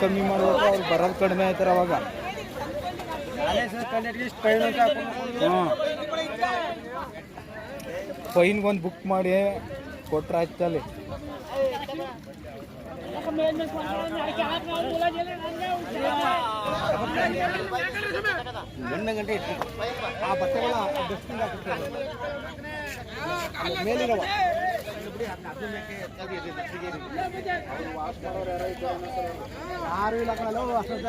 ಕಮ್ಮಿ ಮಾಡುವಾಗ ಅವ್ರು ಬರೋದು ಕಡಿಮೆ ಆಯ್ತಾರ ಅವಾಗ. ಒಂದು ಬುಕ್ ಮಾಡಿ ಕೊಟ್ರೆ ಆಯ್ತಲ್ಲಿ ಒಂದು ಗಂಟೆ ಇಟ್ಟು ಆ ಬಟ್ಟೆಗಳ ಡಸ್ಟ್ಬಿನ್ ಮೇಲಿರವ ಯಾರು ಇಲ್ಲ ಕಣಲ್ಲ ಅಷ್ಟೊತ್ತು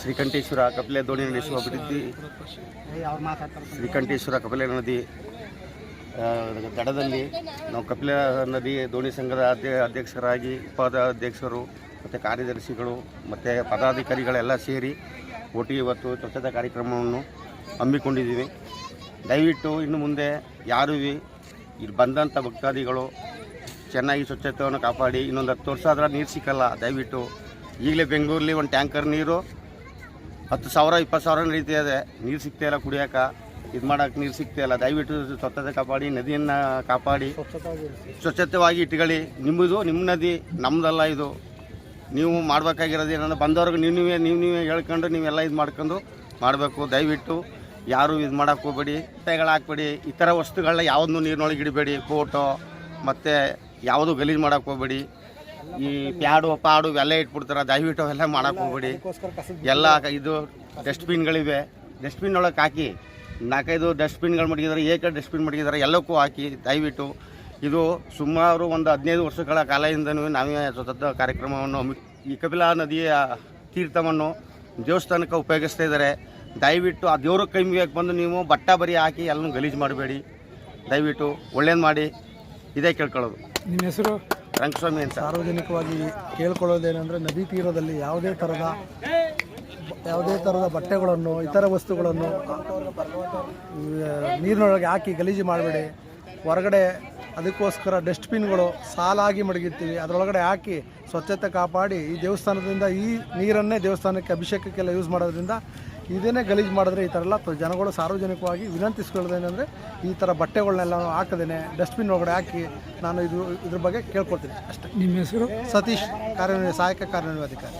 ಶ್ರೀಕಂಠೇಶ್ವರ ಕಪಿಲೆ ದೋಣಿ ನಡೆಸುವ ಅಭಿವೃದ್ಧಿ. ಶ್ರೀಕಂಠೇಶ್ವರ ಕಪಿಲೆ ನದಿ ದಡದಲ್ಲಿ ನಾವು ಕಪಿಲ ನದಿ ದೋಣಿ ಸಂಘದ ಅಧ್ಯ ಅಧ್ಯಕ್ಷರಾಗಿ, ಉಪಾಧ್ಯಕ್ಷರು ಮತ್ತು ಕಾರ್ಯದರ್ಶಿಗಳು ಮತ್ತು ಪದಾಧಿಕಾರಿಗಳೆಲ್ಲ ಸೇರಿ ಒಟ್ಟಿಗೆ ಇವತ್ತು ಸ್ವಚ್ಛತಾ ಕಾರ್ಯಕ್ರಮವನ್ನು ಹಮ್ಮಿಕೊಂಡಿದ್ದೀವಿ. ದಯವಿಟ್ಟು ಇನ್ನು ಮುಂದೆ ಯಾರೂ ಇಲ್ಲಿ ಬಂದಂಥ ಭಕ್ತಾದಿಗಳು ಚೆನ್ನಾಗಿ ಸ್ವಚ್ಛತೆಯನ್ನು ಕಾಪಾಡಿ, ಇನ್ನೊಂದು ಹತ್ತು ವರ್ಷ ಆದ್ರೆ ನೀರು ಸಿಕ್ಕಲ್ಲ, ದಯವಿಟ್ಟು. ಈಗಲೇ ಬೆಂಗಳೂರಲ್ಲಿ ಒಂದು ಟ್ಯಾಂಕರ್ ನೀರು, ಹತ್ತು ಸಾವಿರ, ಇಪ್ಪತ್ತು ಸಾವಿರ ಇದೆ. ನೀರು ಸಿಗ್ತಾ ಇಲ್ಲ ಕುಡಿಯೋಕೆ. ಇದು ಮಾಡೋಕ್ಕೆ ನೀರು ಸಿಗ್ತಾ ಇಲ್ಲ. ದಯವಿಟ್ಟು ಸ್ವಚ್ಛತೆ ಕಾಪಾಡಿ, ನದಿಯನ್ನು ಕಾಪಾಡಿ. ಸ್ವಚ್ಛತೆವಾಗಿ ಇಟ್ಕೊಳ್ಳಿ. ನಿಮ್ಮದು ನಿಮ್ಮ ನದಿ ನಮ್ಮದಲ್ಲ ಇದು. ನೀವು ಮಾಡಬೇಕಾಗಿರೋದು ಏನಂದ್ರೆ ಬಂದವ್ರಿಗೆ ನೀವು ನೀವೇ ನೀವು ನೀವೇ ಹೇಳ್ಕೊಂಡು ನೀವೆಲ್ಲ ಇದು ಮಾಡ್ಕೊಂಡು ಮಾಡಬೇಕು. ದಯವಿಟ್ಟು ಯಾರು ಇದು ಮಾಡೋಕೆ ಹೋಗ್ಬೇಡಿ ಹಾಕ್ಬೇಡಿ ಈ ಥರ ವಸ್ತುಗಳನ್ನ ಯಾವುದನ್ನು ನೀರಿನೊಳಗೆ ಇಡಬೇಡಿ ಫೋಟೋ ಮತ್ತು ಯಾವುದು ಗಲೀಜು ಮಾಡೋಕೆ ಹೋಗ್ಬೇಡಿ. ಈ ಪ್ಯಾಡು, ಪಾಡು ಇವೆಲ್ಲ ಇಟ್ಬಿಡ್ತಾರೆ, ದಯವಿಟ್ಟು ಅವೆಲ್ಲ ಮಾಡೋಕೆ ಹೋಗ್ಬೇಡಿ. ಎಲ್ಲ ಇದು ಡಸ್ಟ್ಬಿನ್ಗಳಿವೆ. ಡಸ್ಟ್ಬಿನ್ ಒಳಗೆ ಹಾಕಿ, ನಾಲ್ಕೈದು ಡಸ್ಟ್ಬಿನ್ಗಳು ಮಡಗಿದ್ದಾರೆ ಏಕ ಡಸ್ಟ್ಬಿನ್ ಮಡಗಿದ್ದಾರೆ ಎಲ್ಲಕ್ಕೂ ಹಾಕಿ, ದಯವಿಟ್ಟು. ಇದು ಸುಮಾರು ಒಂದು ಹದಿನೈದು ವರ್ಷಗಳ ಕಾಲದಿಂದನೂ ನಾವೇ ಸ್ವತಂತ್ರ ಕಾರ್ಯಕ್ರಮವನ್ನು, ಈ ಕಪಿಲಾ ನದಿಯ ತೀರ್ಥವನ್ನು ದೇವಸ್ಥಾನಕ್ಕೆ ಉಪಯೋಗಿಸ್ತಾ ಇದ್ದಾರೆ. ದಯವಿಟ್ಟು ಆ ದೇವ್ರ ಕೈಮಿಗೆ ಬಂದು ನೀವು ಬಟ್ಟ ಬರಿ ಹಾಕಿ ಎಲ್ಲನೂ ಗಲೀಜು ಮಾಡಬೇಡಿ. ದಯವಿಟ್ಟು ಒಳ್ಳೇದು ಮಾಡಿ. ಇದೇ ಕೇಳ್ಕೊಳ್ಳೋದು. ನಿಮ್ಮ ಹೆಸರು? ರಂಗಸ್ವಾಮಿ ಅಂತ. ಸಾರ್ವಜನಿಕವಾಗಿ ಕೇಳ್ಕೊಳ್ಳೋದೇನೆಂದರೆ ನದಿ ತೀರದಲ್ಲಿ ಯಾವುದೇ ಥರದ ಯಾವುದೇ ಥರದ ಬಟ್ಟೆಗಳನ್ನು ಇತರ ವಸ್ತುಗಳನ್ನು ನೀರಿನೊಳಗೆ ಹಾಕಿ ಗಲೀಜು ಮಾಡಬೇಡಿ. ಹೊರಗಡೆ ಅದಕ್ಕೋಸ್ಕರ ಡಸ್ಟ್ಬಿನ್ಗಳು ಸಾಲಾಗಿ ಮಡಗಿರ್ತೀವಿ. ಅದರೊಳಗಡೆ ಹಾಕಿ ಸ್ವಚ್ಛತೆ ಕಾಪಾಡಿ ಈ ದೇವಸ್ಥಾನದಿಂದ ಈ ನೀರನ್ನೇ ದೇವಸ್ಥಾನಕ್ಕೆ ಅಭಿಷೇಕಕ್ಕೆಲ್ಲ ಯೂಸ್ ಮಾಡೋದ್ರಿಂದ ಇದನ್ನೇ ಗಲೀಜು ಮಾಡಿದ್ರೆ ಈ ಥರ ಎಲ್ಲ ಜನಗಳು ಸಾರ್ವಜನಿಕವಾಗಿ ವಿನಂತಿಸ್ಕೊಳ್ಳೋದೇನೆಂದರೆ ಈ ಥರ ಬಟ್ಟೆಗಳನ್ನೆಲ್ಲ ಹಾಕದೇನೆ ಡಸ್ಟ್ಬಿನ್ ಒಳಗಡೆ ಹಾಕಿ ನಾನು ಇದು ಇದ್ರ ಬಗ್ಗೆ ಕೇಳ್ಕೊಳ್ತೀನಿ ಅಷ್ಟೇ. ನಿಮ್ಮ ಹೆಸರು? ಸತೀಶ್ ಕಾರ್ಯನಿರ್ವ ಸಹಾಯಕ ಕಾರ್ಯನಿರ್ವಹಣಾಧಿಕಾರಿ